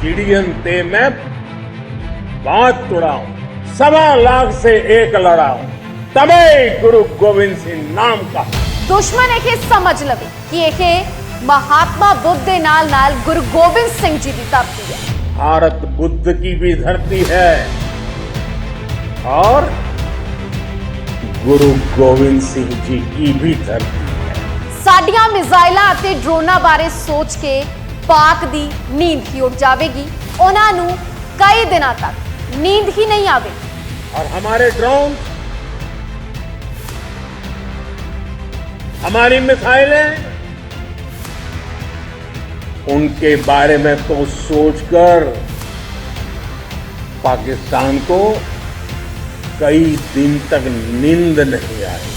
चिड़ियन ते मैं बात तुड़ाऊं सवा लाख से एक लड़ाऊं तबे गुरु गोविंद सिंह नाम का ਦੁਸ਼ਮਣ ਇਹ ਸਮਝ ਲਵੇ ਕਿ ਇਹ ਮਹਾਤਮਾ ਬੁੱਧ ਦੇ ਨਾਲ ਨਾਲ ਗੁਰੂ ਗੋਬਿੰਦ ਸਿੰਘ ਜੀ ਦੀ ਧਰਤੀ ਹੈ भारत बुद्ध की भी धरती है और गुरु गोविंद सिंह जी की भी धरती है ਸਾਡੀਆਂ ਮਿਜ਼ਾਈਲਾਂ ਅਤੇ ਡਰੋਨਾਂ ਬਾਰੇ ਸੋਚ ਕੇ ਪਾਕ ਦੀ ਨੀਂਦ ਹੀ ਉੱਡ ਜਾਵੇਗੀ ਉਹਨਾਂ ਨੂੰ ਕਈ ਦਿਨਾਂ ਤੱਕ ਨੀਂਦ ਹੀ ਨਹੀਂ ਆਵੇਗੀ और हमारे ड्रोन हमारी मिसाइलें उनके बारे में तो सोचकर पाकिस्तान को कई दिन तक नींद नहीं आई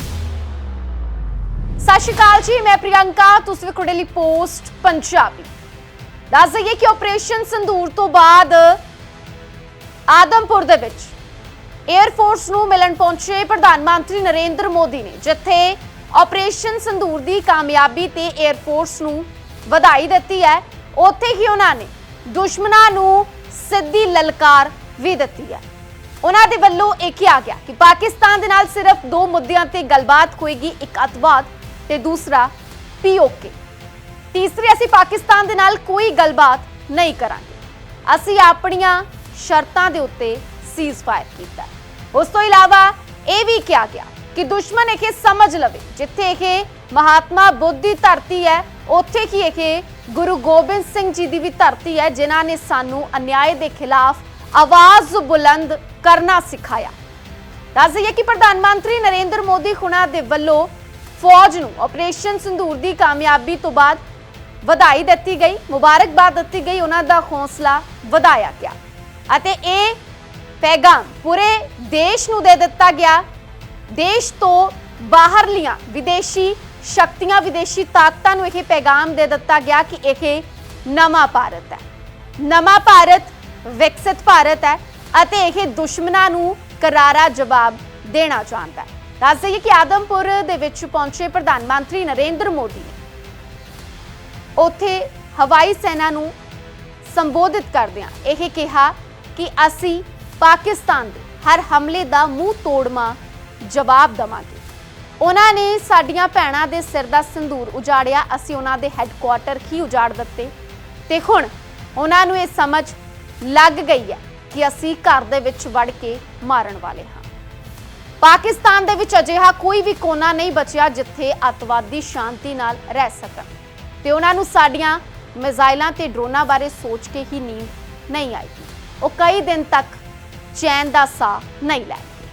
ਸਤਿ ਸ਼੍ਰੀ ਅਕਾਲ ਜੀ ਮੈਂ ਪ੍ਰਿਯੰਕਾ ਤੁਸੀਂ ਵੇਖ ਰਹੇ ਹੋ ਡੇਲੀ ਪੋਸਟ ਪੰਜਾਬੀ ਦੱਸ ਦਈਏ ਕਿ ਆਪਰੇਸ਼ਨ ਸੰਦੂਰ ਤੋਂ ਬਾਅਦ ਆਦਮਪੁਰ ਦੇ ਵਿੱਚ 에ਅਰ ਫੋਰਸ ਨੂੰ ਮਿਲਣ ਪਹੁੰਚੇ ਪ੍ਰਧਾਨ ਮੰਤਰੀ ਨਰਿੰਦਰ ਮੋਦੀ ਨੇ, ਜਿੱਥੇ ਆਪਰੇਸ਼ਨ ਸੰਦੂਰ ਦੀ ਕਾਮਯਾਬੀ ਤੇ 에ਅਰ ਫੋਰਸ ਨੂੰ ਵਧਾਈ ਦਿੱਤੀ ਹੈ। ਉੱਥੇ ਹੀ ਉਹਨਾਂ ਨੇ ਦੁਸ਼ਮਣਾਂ ਨੂੰ ਸਿੱਧੀ ਲਲਕਾਰ ਵੀ ਦਿੱਤੀ ਹੈ। ਉਹਨਾਂ ਦੇ ਵੱਲੋਂ ਇਹ ਕਿਹਾ ਗਿਆ ਕਿ ਪਾਕਿਸਤਾਨ ਦੇ ਨਾਲ ਸਿਰਫ ਦੋ ਮੁੱਦਿਆਂ ਤੇ ਗੱਲਬਾਤ ਹੋਏਗੀ, ਇੱਕ ਅਤਵਾਦ ਤੇ ਦੂਸਰਾ ਪੀਓਕੇ ਤੀਸਰੀ ਅਸੀਂ ਪਾਕਿਸਤਾਨ ਦੇ ਨਾਲ ਕੋਈ ਗੱਲਬਾਤ ਨਹੀਂ ਕਰਾਂਗੇ। ਅਸੀਂ ਆਪਣੀਆਂ ਸ਼ਰਤਾਂ ਦੇ ਉੱਤੇ ਸੀਜ਼ਫਾਇਰ ਕੀਤਾ। ਉਸ ਤੋਂ ਇਲਾਵਾ ਇਹ ਵੀ ਕਿਹਾ ਗਿਆ ਕਿ ਦੁਸ਼ਮਣ ਇਹ ਸਮਝ ਲਵੇ, ਜਿੱਥੇ ਇਹ ਮਹਾਤਮਾ ਬੁੱਧ ਦੀ ਧਰਤੀ ਹੈ, ਉੱਥੇ ਹੀ ਇਹ ਗੁਰੂ ਗੋਬਿੰਦ ਸਿੰਘ ਜੀ ਦੀ ਵੀ ਧਰਤੀ ਹੈ, ਜਿਨ੍ਹਾਂ ਨੇ ਸਾਨੂੰ ਅਨਿਆਏ ਦੇ ਖਿਲਾਫ ਆਵਾਜ਼ ਬੁਲੰਦ ਕਰਨਾ ਸਿਖਾਇਆ। ਦੱਸ ਦਈਏ ਕਿ ਪ੍ਰਧਾਨ ਮੰਤਰੀ ਨਰਿੰਦਰ ਮੋਦੀ ਹੁਣਾਂ ਦੇ ਵੱਲੋਂ ਫੌਜ ਨੂੰ ਆਪਰੇਸ਼ਨ ਸੰਧੂਰ ਦੀ ਕਾਮਯਾਬੀ ਤੋਂ ਬਾਅਦ ਵਧਾਈ ਦਿੱਤੀ ਗਈ, ਮੁਬਾਰਕਬਾਦ ਦਿੱਤੀ ਗਈ, ਉਹਨਾਂ ਦਾ ਹੌਸਲਾ ਵਧਾਇਆ ਗਿਆ। ਅਤੇ ਇਹ ਪੈਗਾਮ ਪੂਰੇ ਦੇਸ਼ ਨੂੰ ਦੇ ਦਿੱਤਾ ਗਿਆ। ਦੇਸ਼ ਤੋਂ ਬਾਹਰਲੀਆਂ ਵਿਦੇਸ਼ੀ ਸ਼ਕਤੀਆਂ, ਵਿਦੇਸ਼ੀ ਤਾਕਤਾਂ ਨੂੰ ਇਹ ਪੈਗਾਮ ਦੇ ਦਿੱਤਾ ਗਿਆ ਕਿ ਇਹ ਨਵਾਂ ਭਾਰਤ ਹੈ। ਨਵਾਂ ਭਾਰਤ, ਵਿਕਸਿਤ ਭਾਰਤ ਹੈ ਅਤੇ ਇਹ ਦੁਸ਼ਮਣਾਂ ਨੂੰ ਕਰਾਰਾ ਜਵਾਬ ਦੇਣਾ ਚਾਹੁੰਦਾ ਹੈ। ਦੱਸ ਦਈਏ ਕਿ ਆਦਮਪੁਰ ਦੇ ਵਿੱਚ ਪਹੁੰਚੇ ਪ੍ਰਧਾਨ ਮੰਤਰੀ ਨਰਿੰਦਰ ਮੋਦੀ ਨੇ ਉੱਥੇ ਹਵਾਈ ਸੈਨਾ ਨੂੰ ਸੰਬੋਧਿਤ ਕਰਦਿਆਂ ਇਹ ਕਿਹਾ ਕਿ ਅਸੀਂ ਪਾਕਿਸਤਾਨ ਦੇ ਹਰ ਹਮਲੇ ਦਾ ਮੂੰਹ ਤੋੜਮਾ ਜਵਾਬ ਦਵਾਂਗੇ। ਉਹਨਾਂ ਨੇ ਸਾਡੀਆਂ ਭੈਣਾਂ ਦੇ ਸਿਰ ਦਾ ਸੰਦੂਰ ਉਜਾੜਿਆ। ਅਸੀਂ ਉਹਨਾਂ ਦੇ ਹੈੱਡਕੁਆਟਰ ਹੀ ਉਜਾੜ ਦਿੱਤੇ। ਤੇ ਹੁਣ ਉਹਨਾਂ ਨੂੰ ਇਹ ਸਮਝ ਲੱਗ ਗਈ ਹੈ ਕਿ ਅਸੀਂ ਘਰ ਦੇ ਵਿੱਚ ਵੜ ਕੇ ਮਾਰਨ ਵਾਲੇ ਹਾਂ। ਪਾਕਿਸਤਾਨ ਦੇ ਵਿੱਚ ਅਜਿਹਾ ਕੋਈ ਵੀ ਕੋਨਾ ਨਹੀਂ ਬਚਿਆ ਜਿੱਥੇ ਅੱਤਵਾਦੀ ਸ਼ਾਂਤੀ ਨਾਲ ਰਹਿ ਸਕਣ। ਤੇ ਉਹਨਾਂ ਨੂੰ ਸਾਡੀਆਂ ਮਿਜ਼ਾਈਲਾਂ ਤੇ ਡਰੋਨਾਂ ਬਾਰੇ ਸੋਚ ਕੇ ਹੀ ਨੀਂਦ ਨਹੀਂ ਆਏਗੀ। ਉਹ ਕਈ ਦਿਨ ਤੱਕ ਚੈਨ ਦਾ ਸਾਹ ਨਹੀਂ ਲੈਣਗੇ।